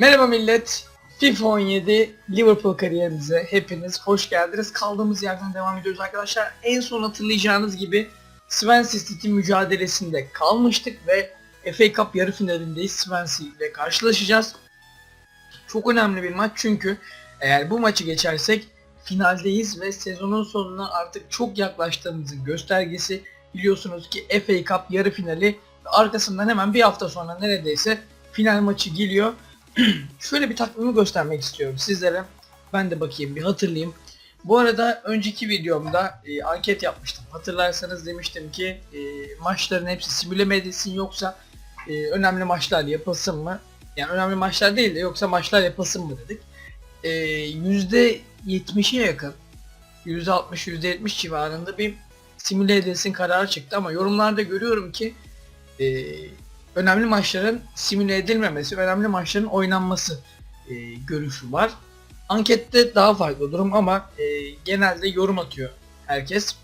Merhaba millet. FIFA 17 Liverpool kariyerimize hepiniz hoş geldiniz. Kaldığımız yerden devam ediyoruz arkadaşlar. En son hatırlayacağınız gibi Swansea City mücadelesinde kalmıştık ve FA Cup yarı finalindeyiz. Swansea ile karşılaşacağız. Çok önemli bir maç çünkü eğer bu maçı geçersek finaldeyiz ve sezonun sonuna artık çok yaklaştığımızın göstergesi. Biliyorsunuz ki FA Cup yarı finali ve arkasından hemen bir hafta sonra neredeyse final maçı geliyor. Şöyle bir takvimi göstermek istiyorum sizlere. Ben de bakayım bir hatırlayayım. Bu arada önceki videomda e, anket yapmıştım. Hatırlarsanız demiştim ki e, maçların hepsi simüle mi edilsin yoksa e, önemli maçlar yapılsın mı? Yani önemli maçlar değil de yoksa maçlar yapılsın mı dedik. E, %70'e yakın %60 %70 civarında bir simüle edilsin kararı çıktı ama yorumlarda görüyorum ki e, önemli maçların simüle edilmemesi, önemli maçların oynanması e, görüşü var. Ankette daha farklı durum ama e, genelde yorum atıyor herkes.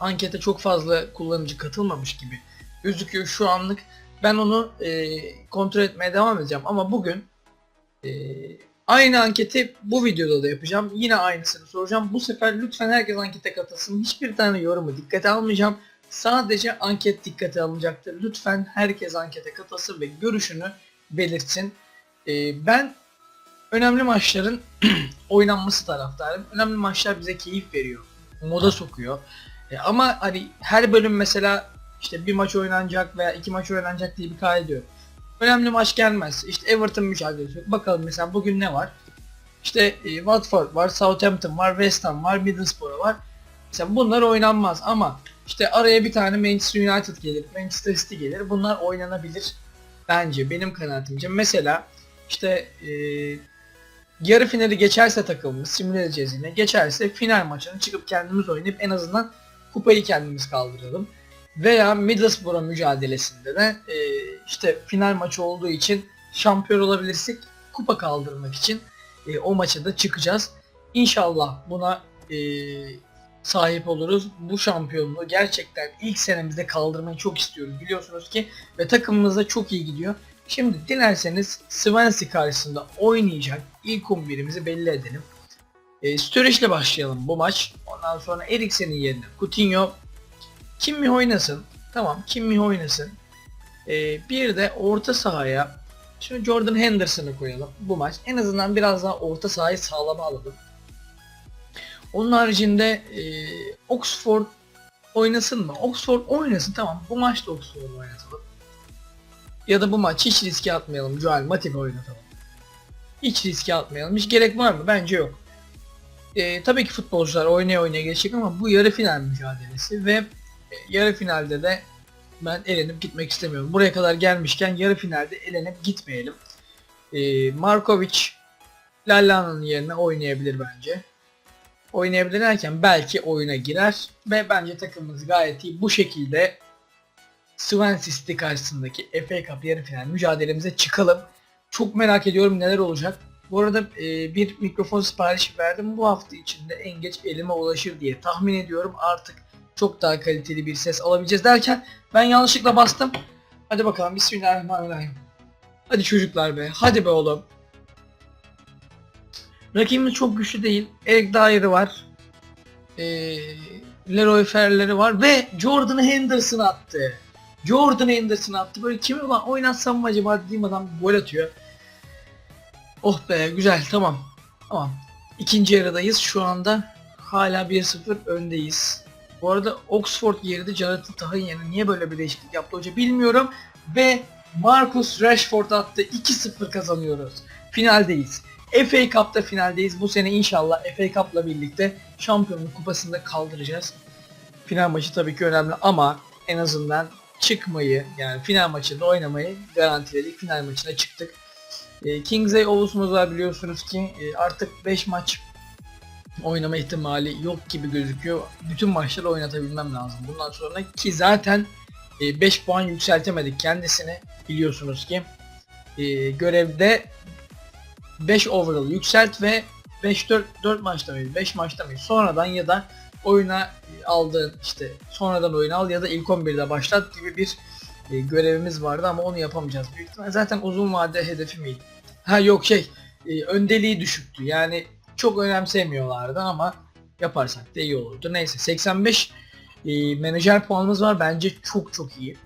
Ankete çok fazla kullanıcı katılmamış gibi gözüküyor şu anlık. Ben onu e, kontrol etmeye devam edeceğim ama bugün e, aynı anketi bu videoda da yapacağım. Yine aynısını soracağım. Bu sefer lütfen herkes ankete katılsın. Hiçbir tane yorumu dikkate almayacağım. Sadece anket dikkate alınacaktır. Lütfen herkes ankete katılsın ve görüşünü belirtsin. Ee, ben önemli maçların oynanması taraftarım. Önemli maçlar bize keyif veriyor. Moda sokuyor. E, ama hani her bölüm mesela işte bir maç oynanacak veya iki maç oynanacak diye bir kaydı yok. Önemli maç gelmez. İşte Everton mücadelesi yok. Bakalım mesela bugün ne var? İşte e, Watford var, Southampton var, West Ham var, Middlesbrough var. Mesela bunlar oynanmaz ama işte araya bir tane Manchester United gelir, Manchester City gelir. Bunlar oynanabilir bence benim kanaatimce. Mesela işte e, yarı finali geçerse takımımız simüle edeceğiz yine. Geçerse final maçını çıkıp kendimiz oynayıp en azından kupayı kendimiz kaldıralım. Veya Middlesbrough mücadelesinde de e, işte final maçı olduğu için şampiyon olabilirsek kupa kaldırmak için e, o maça da çıkacağız. İnşallah buna e, sahip oluruz. Bu şampiyonluğu gerçekten ilk senemizde kaldırmayı çok istiyoruz biliyorsunuz ki ve takımımız da çok iyi gidiyor. Şimdi dilerseniz Swansea karşısında oynayacak ilk 11'imizi belli edelim. E, Sturridge ile başlayalım bu maç. Ondan sonra Eriksen'in yerine Coutinho. Kim mi oynasın? Tamam Kim mi oynasın? E, bir de orta sahaya Şimdi Jordan Henderson'ı koyalım bu maç. En azından biraz daha orta sahayı sağlama alalım. Onun haricinde e, Oxford oynasın mı? Oxford oynasın tamam. Bu maçta Oxford'u oynatalım. Ya da bu maç hiç riske atmayalım. Joel Matip'i oynatalım. Hiç riske atmayalım. Hiç gerek var mı? Bence yok. E, tabii ki futbolcular oynaya oynaya geçecek ama bu yarı final mücadelesi ve e, yarı finalde de ben elenip gitmek istemiyorum. Buraya kadar gelmişken yarı finalde elenip gitmeyelim. E, Markovic Lalla'nın yerine oynayabilir bence oynayabilir derken belki oyuna girer ve bence takımımız gayet iyi. Bu şekilde Swansea City karşısındaki FA Cup yarı final mücadelemize çıkalım. Çok merak ediyorum neler olacak. Bu arada e, bir mikrofon siparişi verdim. Bu hafta içinde en geç elime ulaşır diye tahmin ediyorum. Artık çok daha kaliteli bir ses alabileceğiz derken ben yanlışlıkla bastım. Hadi bakalım bismillahirrahmanirrahim. Hadi çocuklar be. Hadi be oğlum. Rakibimiz çok güçlü değil. Eric Dyer'ı var. Ee, Leroy Ferrer'leri var ve Jordan Henderson attı. Jordan Henderson attı. Böyle kimi ulan oynatsam mı acaba dediğim adam gol atıyor. Oh be güzel tamam. Tamam. İkinci yarıdayız şu anda. Hala 1-0 öndeyiz. Bu arada Oxford yerine Jonathan Tah'ın yerine niye böyle bir değişiklik yaptı hoca bilmiyorum. Ve Marcus Rashford attı. 2-0 kazanıyoruz. Finaldeyiz. FA Cup'ta finaldeyiz. Bu sene inşallah FA Cup'la birlikte şampiyonluk kupasını da kaldıracağız. Final maçı tabii ki önemli ama en azından çıkmayı yani final maçında oynamayı garantiledik. Final maçına çıktık. E, Kingsley Oğuz'umuz var biliyorsunuz ki e, artık 5 maç oynama ihtimali yok gibi gözüküyor. Bütün maçları oynatabilmem lazım bundan sonra ki zaten 5 e, puan yükseltemedik kendisini biliyorsunuz ki. E, görevde 5 overall yükselt ve 5 4 4 maçta mıyız? 5 maçta mıyız? Sonradan ya da oyuna aldığın işte sonradan oyunu al ya da ilk 11'de başlat gibi bir e, görevimiz vardı ama onu yapamayacağız büyük ihtimal. Zaten uzun vade hedefim Ha yok şey e, öndeliği düşüktü. Yani çok önemsemiyorlardı ama yaparsak da iyi olurdu. Neyse 85 e, menajer puanımız var. Bence çok çok iyi.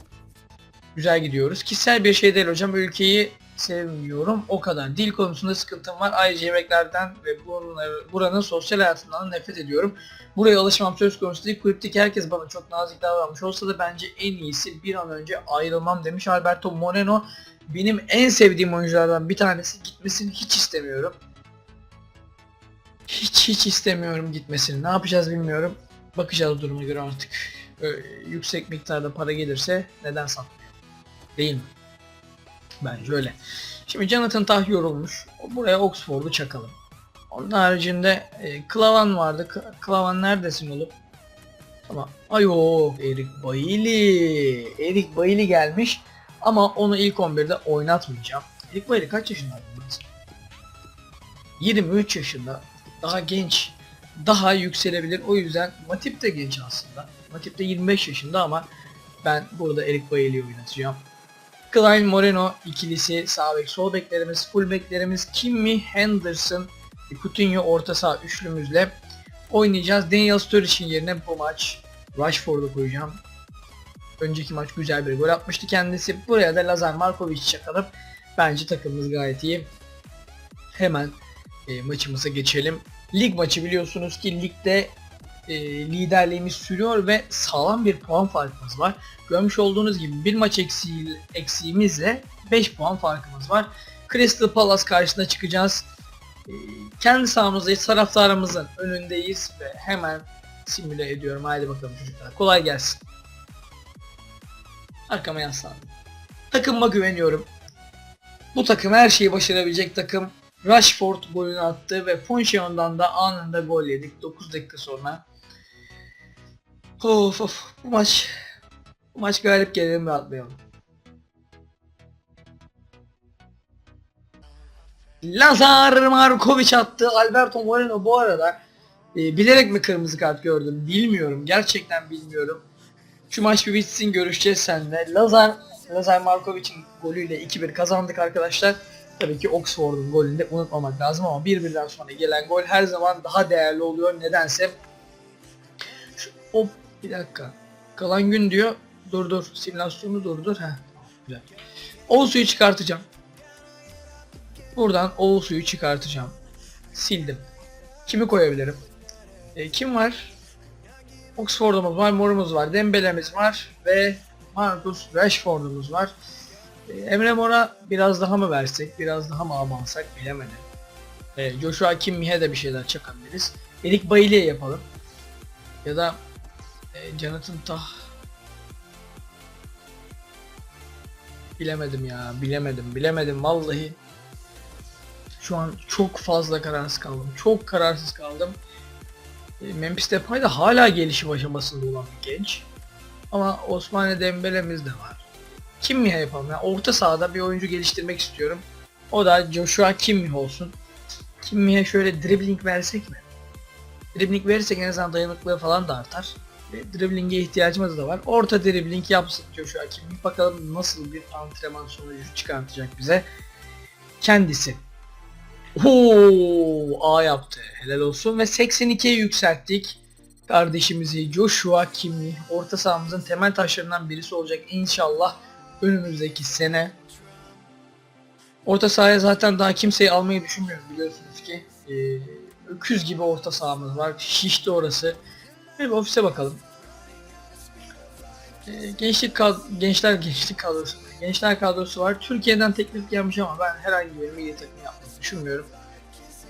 Güzel gidiyoruz. Kişisel bir şey değil hocam. Ülkeyi sevmiyorum. O kadar. Dil konusunda sıkıntım var. Ayrıca yemeklerden ve bunları, buranın sosyal hayatından da nefret ediyorum. Buraya alışmam söz konusu değil. Kulüpteki herkes bana çok nazik davranmış olsa da bence en iyisi bir an önce ayrılmam demiş Alberto Moreno. Benim en sevdiğim oyunculardan bir tanesi gitmesini hiç istemiyorum. Hiç hiç istemiyorum gitmesini. Ne yapacağız bilmiyorum. Bakacağız duruma göre artık. Böyle yüksek miktarda para gelirse neden satmıyor? Değil mi? Bence öyle. Şimdi Jonathan Tah yorulmuş. Buraya Oxford'u çakalım. Onun haricinde e, Klavan vardı. Klavan neredesin oğlum? Ama ay yok Erik Bailey. Erik Bailey gelmiş. Ama onu ilk 11'de oynatmayacağım. Erik Bailey kaç yaşında? 23 yaşında. Daha genç. Daha yükselebilir. O yüzden Matip de genç aslında. Matip de 25 yaşında ama ben burada Erik Bailey'i oynatacağım. Klein Moreno ikilisi sağ bek sol beklerimiz, full beklerimiz Kimmy Henderson, Coutinho orta saha üçlümüzle oynayacağız. Daniel Sturridge'in yerine bu maç Rashford'u koyacağım. Önceki maç güzel bir gol atmıştı kendisi. Buraya da Lazar Markovic çakalım. Bence takımımız gayet iyi. Hemen e, maçımıza geçelim. Lig maçı biliyorsunuz ki ligde e, liderliğimiz sürüyor ve sağlam bir puan farkımız var. Görmüş olduğunuz gibi bir maç eksiği, eksiğimizle 5 puan farkımız var. Crystal Palace karşısına çıkacağız. E, kendi sahamızdayız, taraftarımızın önündeyiz ve hemen simüle ediyorum. Haydi bakalım çocuklar. Kolay gelsin. Arkama yaslandım. Takımıma güveniyorum. Bu takım her şeyi başarabilecek takım. Rashford golünü attı ve Fonseon'dan da anında gol yedik 9 dakika sonra. Of of bu maç bu maç galip gelelim rahatlayalım. Lazar Markovic attı. Alberto Moreno bu arada e, bilerek mi kırmızı kart gördüm bilmiyorum. Gerçekten bilmiyorum. Şu maç bir bitsin görüşeceğiz seninle. Lazar Lazar Markovic'in golüyle 2-1 kazandık arkadaşlar. Tabii ki Oxford'un golünü de unutmamak lazım ama birbirinden sonra gelen gol her zaman daha değerli oluyor nedense. Hop bir dakika. Kalan gün diyor. Dur dur. Simülasyonu durdur. Heh, güzel. Oğuz'u çıkartacağım. Buradan Oğuz'u çıkartacağım. Sildim. Kimi koyabilirim? E, kim var? Oxford'umuz var, Mor'umuz var, Dembele'miz var ve Marcus Rashford'umuz var. E, Emre Mor'a biraz daha mı versek, biraz daha mı abansak bilemedim. E, Joshua Kimmih'e de bir şeyler çakabiliriz. Erik Bailey'e yapalım. Ya da e, Jonathan Tah Bilemedim ya, bilemedim, bilemedim vallahi. Şu an çok fazla kararsız kaldım. Çok kararsız kaldım. E, Memphis Depay da hala gelişim aşamasında olan bir genç. Ama Osmane Dembele'miz de var. Kimmih'e yapalım. Yani orta sahada bir oyuncu geliştirmek istiyorum. O da Joshua Kimmih olsun. Kimmih'e şöyle dribbling versek mi? Dribbling verirsek en azından dayanıklılığı falan da artar. Dribbling'e ihtiyacımız da var. Orta dribbling yapsın Joshua Kimmih. Bakalım nasıl bir antrenman sonucu çıkartacak bize. Kendisi. Oo, A yaptı. Helal olsun ve 82'ye yükselttik. Kardeşimizi Joshua Kimmih orta sahamızın temel taşlarından birisi olacak inşallah önümüzdeki sene. Orta sahaya zaten daha kimseyi almayı düşünmüyorum biliyorsunuz ki. Ee, öküz gibi orta sahamız var. Şişti orası. Bir ofise bakalım. Ee, gençlik kad gençler gençlik kadrosu gençler kadrosu var. Türkiye'den teklif gelmiş ama ben herhangi bir milli takım yapmayı düşünmüyorum.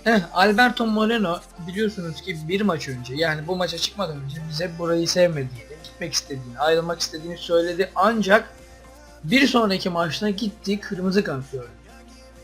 Heh, Alberto Moreno biliyorsunuz ki bir maç önce yani bu maça çıkmadan önce bize burayı sevmediğini, gitmek istediğini, ayrılmak istediğini söyledi. Ancak bir sonraki maçta gitti kırmızı kart gördü.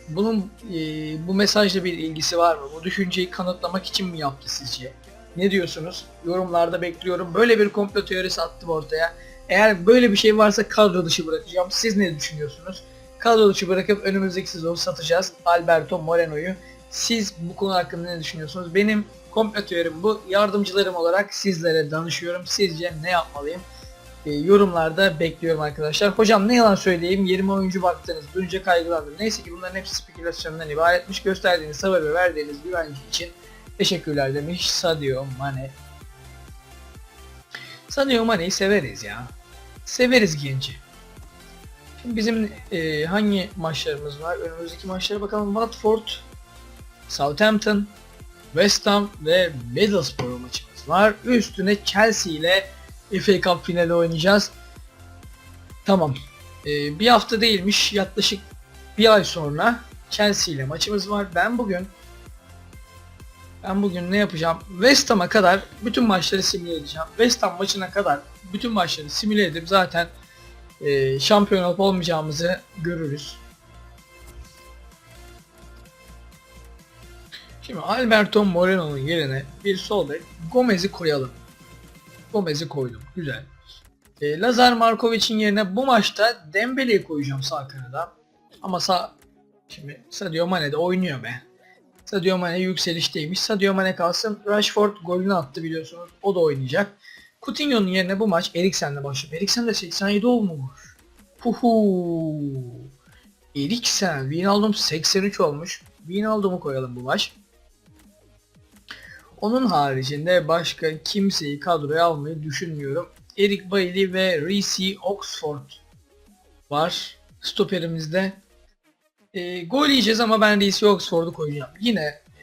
Bunun e, bu mesajla bir ilgisi var mı? Bu düşünceyi kanıtlamak için mi yaptı sizce? Ne diyorsunuz? Yorumlarda bekliyorum. Böyle bir komplo teorisi attım ortaya. Eğer böyle bir şey varsa kadro dışı bırakacağım. Siz ne düşünüyorsunuz? Kadro dışı bırakıp önümüzdeki sezon satacağız Alberto Moreno'yu. Siz bu konu hakkında ne düşünüyorsunuz? Benim komplo teorim bu. Yardımcılarım olarak sizlere danışıyorum. Sizce ne yapmalıyım? e, yorumlarda bekliyorum arkadaşlar. Hocam ne yalan söyleyeyim 20 oyuncu baktınız duyunca kaygılandım. Neyse ki bunların hepsi spekülasyondan ibaretmiş. Gösterdiğiniz sabır ve verdiğiniz güvence için teşekkürler demiş Sadio Mane. Sadio Mane'yi severiz ya. Severiz genci. Şimdi bizim e, hangi maçlarımız var? Önümüzdeki maçlara bakalım. Watford, Southampton, West Ham ve Middlesbrough maçımız var. Üstüne Chelsea ile FA Cup finali oynayacağız. Tamam. E, bir hafta değilmiş. Yaklaşık bir ay sonra Chelsea ile maçımız var. Ben bugün ben bugün ne yapacağım? West Ham'a kadar bütün maçları simüle edeceğim. West Ham maçına kadar bütün maçları simüle edip zaten e, şampiyon olup olmayacağımızı görürüz. Şimdi Alberto Moreno'nun yerine bir sol bek Gomez'i koyalım. Gomez'i koydum. Güzel. E, Lazar Markovic'in yerine bu maçta Dembele'yi koyacağım sağ kanada. Ama sağ şimdi Sadio Mane de oynuyor be. Sadio Mane yükselişteymiş. Sadio Mane kalsın. Rashford golünü attı biliyorsunuz. O da oynayacak. Coutinho'nun yerine bu maç Eriksen'le başlıyor. Eriksen de 87 olmuş. Huhu. Eriksen. Wijnaldum 83 olmuş. Wijnaldum'u koyalım bu maç. Onun haricinde başka kimseyi kadroya almayı düşünmüyorum. Eric Bailey ve Reece Oxford var stoperimizde. E, gol yiyeceğiz ama ben Reece Oxford'u koyacağım. Yine e,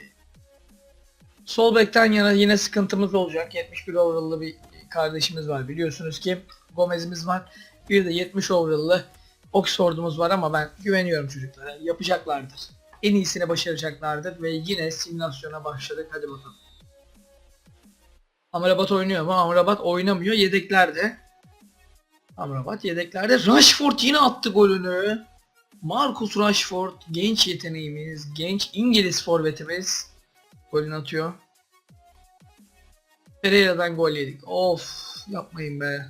sol bekten yana yine sıkıntımız olacak. 71 overall'lı bir kardeşimiz var biliyorsunuz ki. Gomez'imiz var. Bir de 70 overall'lı Oxford'umuz var ama ben güveniyorum çocuklara. Yapacaklardır. En iyisini başaracaklardır ve yine simülasyona başladık. Hadi bakalım. Amrabat oynuyor mu? Amrabat oynamıyor. Yedeklerde. Amrabat yedeklerde. Rashford yine attı golünü. Marcus Rashford genç yeteneğimiz, genç İngiliz forvetimiz golünü atıyor. Pereira'dan gol yedik. Of yapmayın be.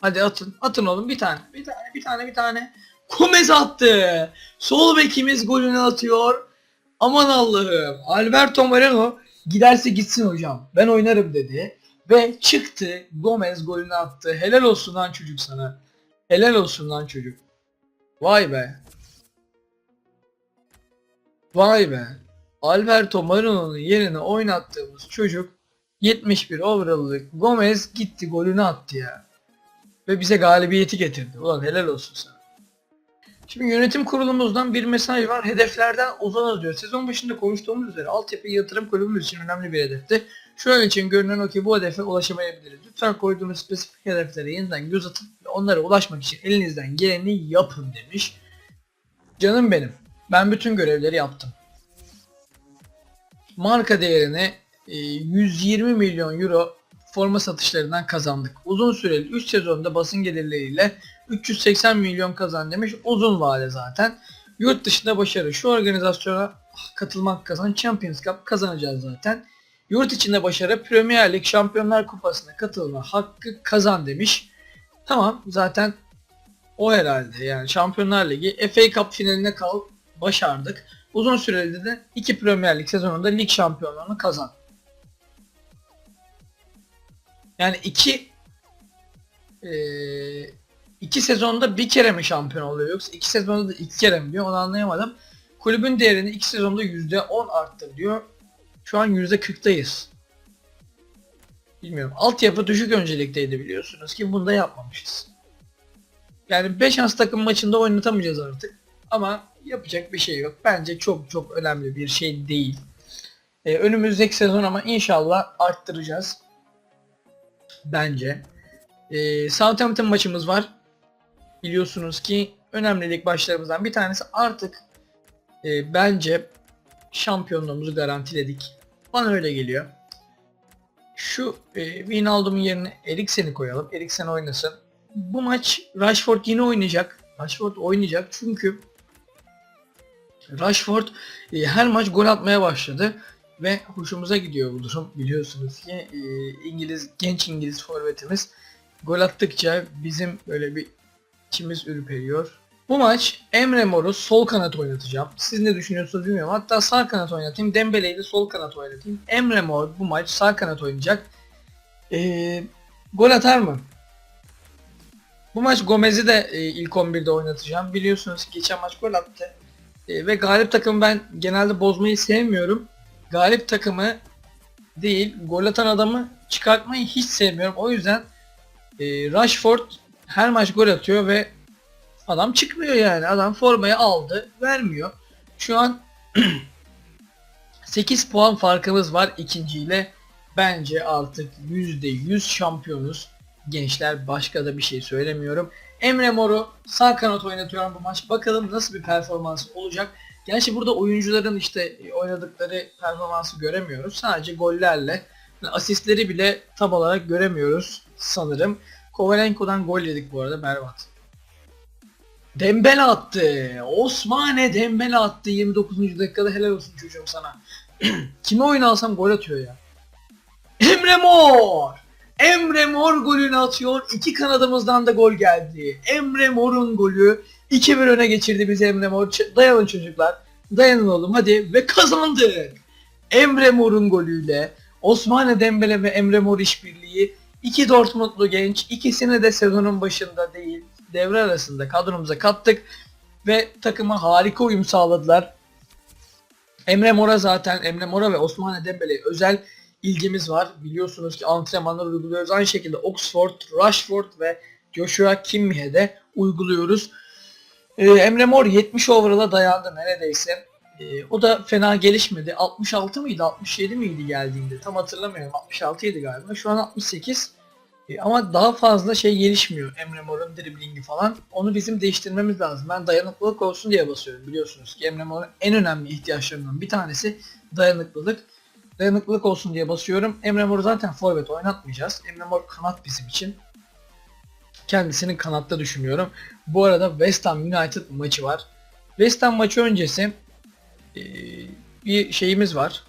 Hadi atın. Atın oğlum bir tane. Bir tane bir tane bir tane. Gomez attı. Sol bekimiz golünü atıyor. Aman Allah'ım. Alberto Moreno giderse gitsin hocam. Ben oynarım dedi. Ve çıktı. Gomez golünü attı. Helal olsun lan çocuk sana. Helal olsun lan çocuk. Vay be. Vay be. Alberto Moreno'nun yerine oynattığımız çocuk 71 overall'lık Gomez gitti golünü attı ya. Ve bize galibiyeti getirdi. Ulan helal olsun sana. Şimdi yönetim kurulumuzdan bir mesaj var. Hedeflerden uzanız diyor. Sezon başında konuştuğumuz üzere altyapı yatırım kulübümüz için önemli bir hedefti. Şu an için görünen o ki bu hedefe ulaşamayabiliriz. Lütfen koyduğumuz spesifik hedeflere yeniden göz atın ve onlara ulaşmak için elinizden geleni yapın demiş. Canım benim. Ben bütün görevleri yaptım. Marka değerine e, 120 milyon euro forma satışlarından kazandık. Uzun süreli 3 sezonda basın gelirleriyle 380 milyon kazan demiş. Uzun vade zaten. Yurt dışında başarı. Şu organizasyona katılmak kazan. Champions Cup kazanacağız zaten. Yurt içinde başarı. Premier Lig Şampiyonlar Kupası'na katılma hakkı kazan demiş. Tamam zaten o herhalde yani Şampiyonlar Ligi FA Cup finaline kal başardık. Uzun süreli de iki Premier Lig sezonunda lig şampiyonluğunu kazan. Yani iki eee iki sezonda bir kere mi şampiyon oluyor yoksa iki sezonda da iki kere mi diyor onu anlayamadım. Kulübün değerini iki sezonda %10 arttır diyor. Şu an %40'tayız. Bilmiyorum. Altyapı düşük öncelikteydi biliyorsunuz ki bunu da yapmamışız. Yani 5 şans takım maçında oynatamayacağız artık. Ama yapacak bir şey yok. Bence çok çok önemli bir şey değil. Ee, önümüzdeki sezon ama inşallah arttıracağız. Bence. Ee, Southampton maçımız var. Biliyorsunuz ki önemli lig başlarımızdan bir tanesi artık e, bence şampiyonluğumuzu garantiledik. Bana öyle geliyor. Şu e, Wijnaldum'un yerine Eriksen'i koyalım. Eriksen oynasın. Bu maç Rashford yine oynayacak. Rashford oynayacak çünkü Rashford e, her maç gol atmaya başladı ve hoşumuza gidiyor bu durum. Biliyorsunuz ki e, İngiliz genç İngiliz forvetimiz gol attıkça bizim böyle bir içimiz ürperiyor. Bu maç Emre Mor'u sol kanat oynatacağım. Siz ne düşünüyorsunuz bilmiyorum. Hatta sağ kanat oynatayım. Dembele'yi de sol kanat oynatayım. Emre Mor bu maç sağ kanat oynayacak. Ee, gol atar mı? Bu maç Gomez'i de e, ilk 11'de oynatacağım. Biliyorsunuz geçen maç gol attı. E, ve galip takımı ben genelde bozmayı sevmiyorum. Galip takımı değil, gol atan adamı çıkartmayı hiç sevmiyorum. O yüzden e, Rashford her maç gol atıyor ve adam çıkmıyor yani. Adam formayı aldı, vermiyor. Şu an 8 puan farkımız var ikinciyle. Bence artık %100 şampiyonuz. Gençler başka da bir şey söylemiyorum. Emre Mor'u sağ kanat oynatıyorum bu maç. Bakalım nasıl bir performans olacak. Gerçi burada oyuncuların işte oynadıkları performansı göremiyoruz. Sadece gollerle asistleri bile tam olarak göremiyoruz sanırım. Kovalenko'dan gol yedik bu arada berbat. Dembele attı. Osmane Dembele attı 29. dakikada helal olsun çocuğum sana. Kime oyun alsam gol atıyor ya. Emre Mor! Emre Mor golünü atıyor. İki kanadımızdan da gol geldi. Emre Mor'un golü 2-1 öne geçirdi bizi Emre Mor. Dayanın çocuklar. Dayanın oğlum hadi ve kazandık. Emre Mor'un golüyle Osmane Dembele ve Emre Mor işbirliği iki Dortmundlu genç ikisini de sezonun başında değil devre arasında kadromuza kattık ve takıma harika uyum sağladılar. Emre Mor'a zaten Emre Mor'a ve Osmane Dembele'ye özel ilgimiz var. Biliyorsunuz ki antrenmanlar uyguluyoruz. Aynı şekilde Oxford, Rashford ve Joshua Kimmich'e de uyguluyoruz. Ee, Emre Mor 70 overall'a dayandı neredeyse. Ee, o da fena gelişmedi. 66 mıydı 67 miydi geldiğinde tam hatırlamıyorum. 66 idi galiba. Şu an 68. Ee, ama daha fazla şey gelişmiyor Emre Mor'un driblingi falan. Onu bizim değiştirmemiz lazım. Ben dayanıklılık olsun diye basıyorum biliyorsunuz ki Emre Mor'un en önemli ihtiyaçlarından bir tanesi dayanıklılık. Dayanıklılık olsun diye basıyorum. Emre Mor'u zaten forvet oynatmayacağız. Emre Mor kanat bizim için. Kendisini kanatta düşünüyorum. Bu arada West Ham United maçı var. West Ham maçı öncesi eee, bir şeyimiz var.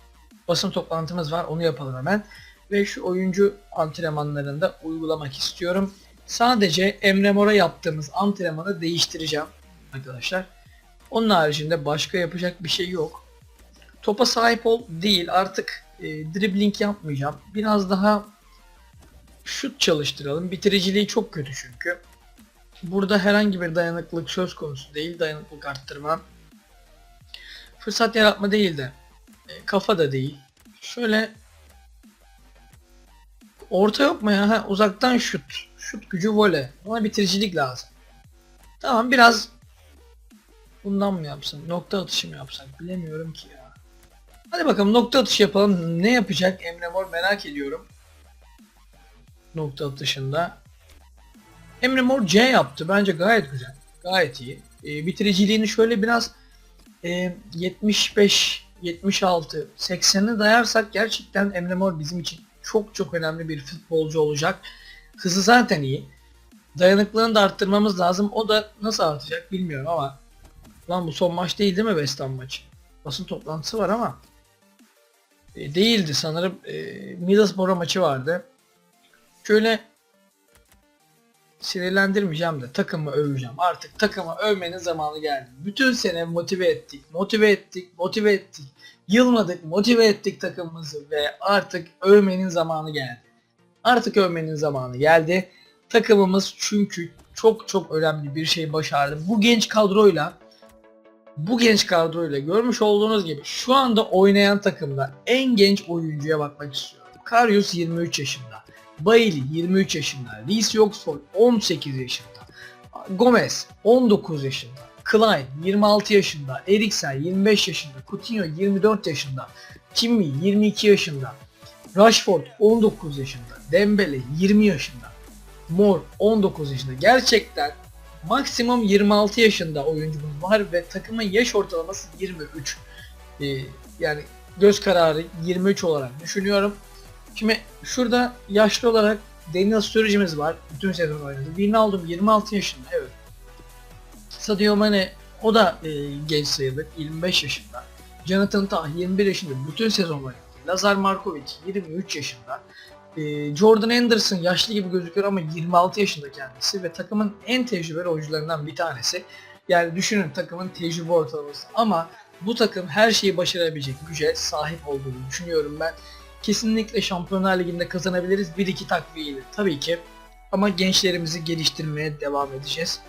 Basın toplantımız var. Onu yapalım hemen. Ve şu oyuncu antrenmanlarında uygulamak istiyorum. Sadece Emre Mor'a yaptığımız antrenmanı değiştireceğim arkadaşlar. Onun haricinde başka yapacak bir şey yok. Topa sahip ol değil artık e, dribbling yapmayacağım. Biraz daha şut çalıştıralım. Bitiriciliği çok kötü çünkü. Burada herhangi bir dayanıklılık söz konusu değil. Dayanıklılık arttırma. Fırsat yaratma değil de e, kafa da değil. Şöyle orta yok mu ya? Ha, uzaktan şut. Şut gücü voley. Ona bitiricilik lazım. Tamam biraz bundan mı yapsam? Nokta atışı mı yapsak? Bilemiyorum ki ya. Hadi bakalım nokta atışı yapalım. Ne yapacak Emre Mor merak ediyorum. Nokta atışında. Emre Mor C yaptı. Bence gayet güzel. Gayet iyi. Ee, bitiriciliğini şöyle biraz e, 75, 76, 80'e dayarsak gerçekten Emre Mor bizim için çok çok önemli bir futbolcu olacak. Hızı zaten iyi. Dayanıklılığını da arttırmamız lazım. O da nasıl artacak bilmiyorum ama Lan bu son maç değil değil mi West Ham maçı? Basın toplantısı var ama e, değildi sanırım. E, Middlesbrough maçı vardı. Şöyle sinirlendirmeyeceğim de takımı öveceğim. Artık takımı övmenin zamanı geldi. Bütün sene motive ettik, motive ettik, motive ettik. Yılmadık, motive ettik takımımızı ve artık övmenin zamanı geldi. Artık övmenin zamanı geldi. Takımımız çünkü çok çok önemli bir şey başardı. Bu genç kadroyla bu genç kadroyla görmüş olduğunuz gibi şu anda oynayan takımda en genç oyuncuya bakmak istiyorum. Karius 23 yaşında. Bailey 23 yaşında. Reece Oxford 18 yaşında. Gomez 19 yaşında. Klein 26 yaşında. Eriksen 25 yaşında. Coutinho 24 yaşında. Kimmi 22 yaşında. Rashford 19 yaşında. Dembele 20 yaşında. Moore 19 yaşında. Gerçekten maksimum 26 yaşında oyuncumuz var ve takımın yaş ortalaması 23. Ee, yani göz kararı 23 olarak düşünüyorum. Şimdi şurada yaşlı olarak Daniel Sturridge'imiz var. Bütün sezon oynadı. Wijnaldum 26 yaşında evet. Sadio Mane o da e, genç sayılır 25 yaşında. Jonathan Tah 21 yaşında bütün sezon oynadı. Lazar Markovic 23 yaşında. E, Jordan Anderson yaşlı gibi gözüküyor ama 26 yaşında kendisi ve takımın en tecrübeli oyuncularından bir tanesi. Yani düşünün takımın tecrübe ortalaması ama bu takım her şeyi başarabilecek güce sahip olduğunu düşünüyorum ben. Kesinlikle Şampiyonlar Ligi'nde kazanabiliriz 1-2 takviyeyle. Tabii ki Ama gençlerimizi geliştirmeye devam edeceğiz.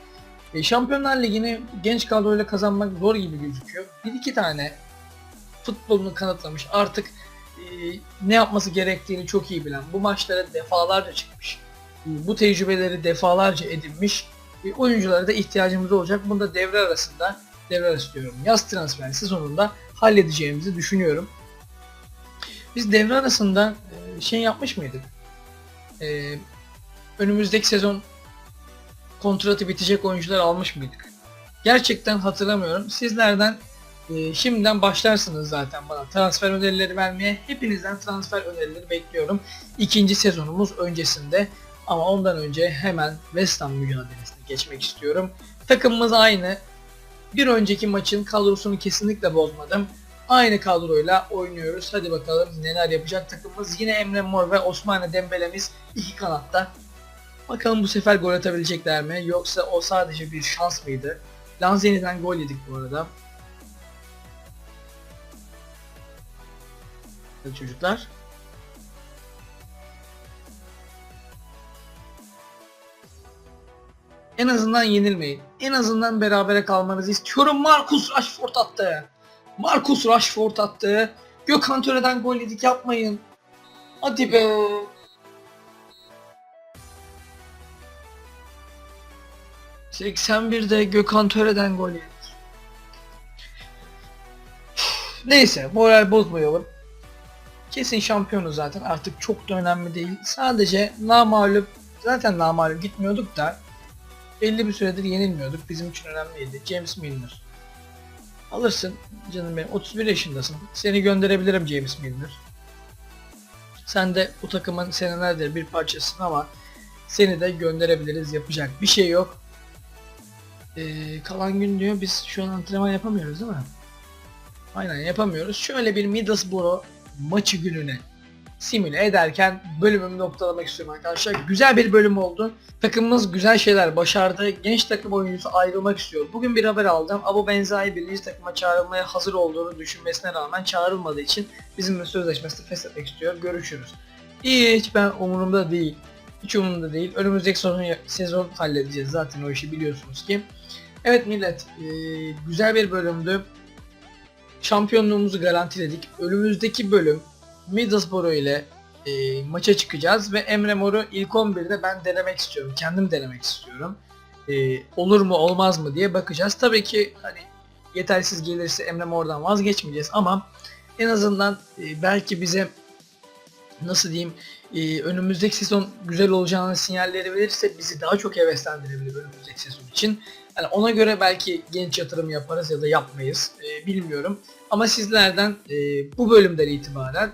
E, Şampiyonlar Ligi'ni genç kadroyla kazanmak zor gibi gözüküyor. Bir iki tane futbolunu kanıtlamış artık ne yapması gerektiğini çok iyi bilen, bu maçlara defalarca çıkmış, bu tecrübeleri defalarca edinmiş e, oyunculara da ihtiyacımız olacak. Bunu da devre arasında, devre arası diyorum, yaz transfer sezonunda halledeceğimizi düşünüyorum. Biz devre arasında e, şey yapmış mıydık? E, önümüzdeki sezon kontratı bitecek oyuncular almış mıydık? Gerçekten hatırlamıyorum. Sizlerden e, şimdiden başlarsınız zaten bana transfer önerileri vermeye. Hepinizden transfer önerileri bekliyorum. İkinci sezonumuz öncesinde. Ama ondan önce hemen West Ham mücadelesine geçmek istiyorum. Takımımız aynı. Bir önceki maçın kadrosunu kesinlikle bozmadım. Aynı kadroyla oynuyoruz. Hadi bakalım neler yapacak takımımız. Yine Emre Mor ve Osmane Dembele'miz iki kanatta. Bakalım bu sefer gol atabilecekler mi? Yoksa o sadece bir şans mıydı? Lanzini'den gol yedik bu arada. Hadi çocuklar. En azından yenilmeyin. En azından berabere kalmanızı istiyorum. Marcus Rashford attı. Marcus Rashford attı. Gökhan Töre'den gol yedik yapmayın. Hadi be. ...81'de Gökhan Töre'den gol yedik. Neyse moral bozmayalım. Kesin şampiyonuz zaten artık çok da önemli değil. Sadece namalup zaten namalup gitmiyorduk da belli bir süredir yenilmiyorduk. Bizim için önemliydi. James Milner. Alırsın canım benim 31 yaşındasın. Seni gönderebilirim James Milner. Sen de bu takımın senelerdir bir parçasısın ama seni de gönderebiliriz. Yapacak bir şey yok. Ee, kalan gün diyor biz şu an antrenman yapamıyoruz değil mi? Aynen yapamıyoruz. Şöyle bir Middlesbrough maçı gününe simüle ederken bölümümü noktalamak istiyorum arkadaşlar. Güzel bir bölüm oldu. Takımımız güzel şeyler başardı. Genç takım oyuncusu ayrılmak istiyor. Bugün bir haber aldım. Abu Benzai birinci takıma çağrılmaya hazır olduğunu düşünmesine rağmen çağrılmadığı için bizimle sözleşmesi feshetmek istiyor. Görüşürüz. Hiç ben umurumda değil. Hiç umurumda değil. Önümüzdeki sezon, sezon halledeceğiz zaten o işi biliyorsunuz ki. Evet millet e, güzel bir bölümdü. Şampiyonluğumuzu garantiledik. Önümüzdeki bölüm Middlesbrough ile e, maça çıkacağız ve Emre Mor'u ilk 11'de ben denemek istiyorum. Kendim denemek istiyorum. E, olur mu olmaz mı diye bakacağız. Tabii ki hani yetersiz gelirse Emre Mor'dan vazgeçmeyeceğiz ama en azından e, belki bize nasıl diyeyim e, önümüzdeki sezon güzel olacağını sinyalleri verirse bizi daha çok heveslendirebilir önümüzdeki sezon için. Yani ona göre belki genç yatırım yaparız ya da yapmayız. E, bilmiyorum. Ama sizlerden e, bu bölümden itibaren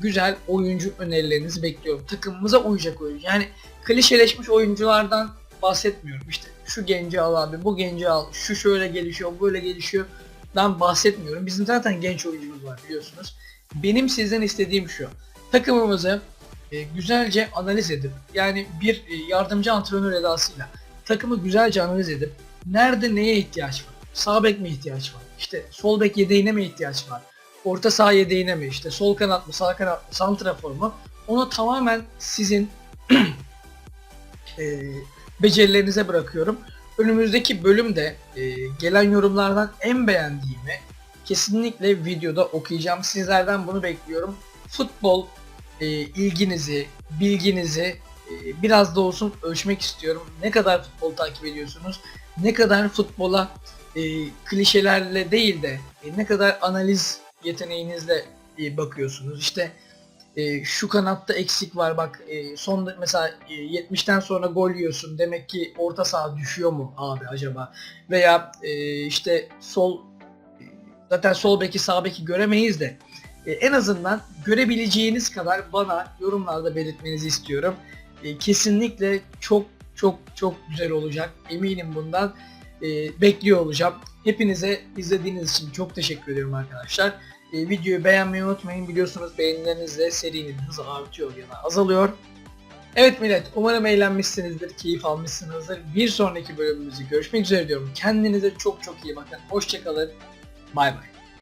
güzel oyuncu önerilerinizi bekliyorum. Takımımıza uyacak oyuncu. Yani klişeleşmiş oyunculardan bahsetmiyorum. İşte şu genci al abi, bu genci al, şu şöyle gelişiyor, böyle gelişiyor. Dan bahsetmiyorum. Bizim zaten genç oyuncumuz var biliyorsunuz. Benim sizden istediğim şu. Takımımızı e, güzelce analiz edip yani bir e, yardımcı antrenör edasıyla takımı güzelce analiz edip nerede neye ihtiyaç var? Sağ bek mi ihtiyaç var? İşte sol bek yedeğine mi ihtiyaç var? Orta saha yedeğine mi? İşte sol kanat mı, sağ kanat mı, santrafor mu? Onu tamamen sizin e, becerilerinize bırakıyorum. Önümüzdeki bölümde e, gelen yorumlardan en beğendiğimi kesinlikle videoda okuyacağım. Sizlerden bunu bekliyorum. Futbol e, ilginizi, bilginizi e, biraz da olsun ölçmek istiyorum. Ne kadar futbol takip ediyorsunuz? Ne kadar futbola e, klişelerle değil de e, ne kadar analiz yeteneğinizle e, bakıyorsunuz. İşte e, şu kanatta eksik var bak e, son mesela e, 70'ten sonra gol yiyorsun demek ki orta saha düşüyor mu abi acaba veya e, işte sol e, zaten sol beki sağ beki göremeyiz de e, en azından görebileceğiniz kadar bana yorumlarda belirtmenizi istiyorum. E, kesinlikle çok çok çok güzel olacak eminim bundan e, bekliyor olacağım. Hepinize izlediğiniz için çok teşekkür ediyorum arkadaşlar. E, videoyu beğenmeyi unutmayın. Biliyorsunuz beğenilerinizle serinin hızı artıyor ya da azalıyor. Evet millet umarım eğlenmişsinizdir, keyif almışsınızdır. Bir sonraki bölümümüzü görüşmek üzere diyorum. Kendinize çok çok iyi bakın. Hoşçakalın. Bay bay.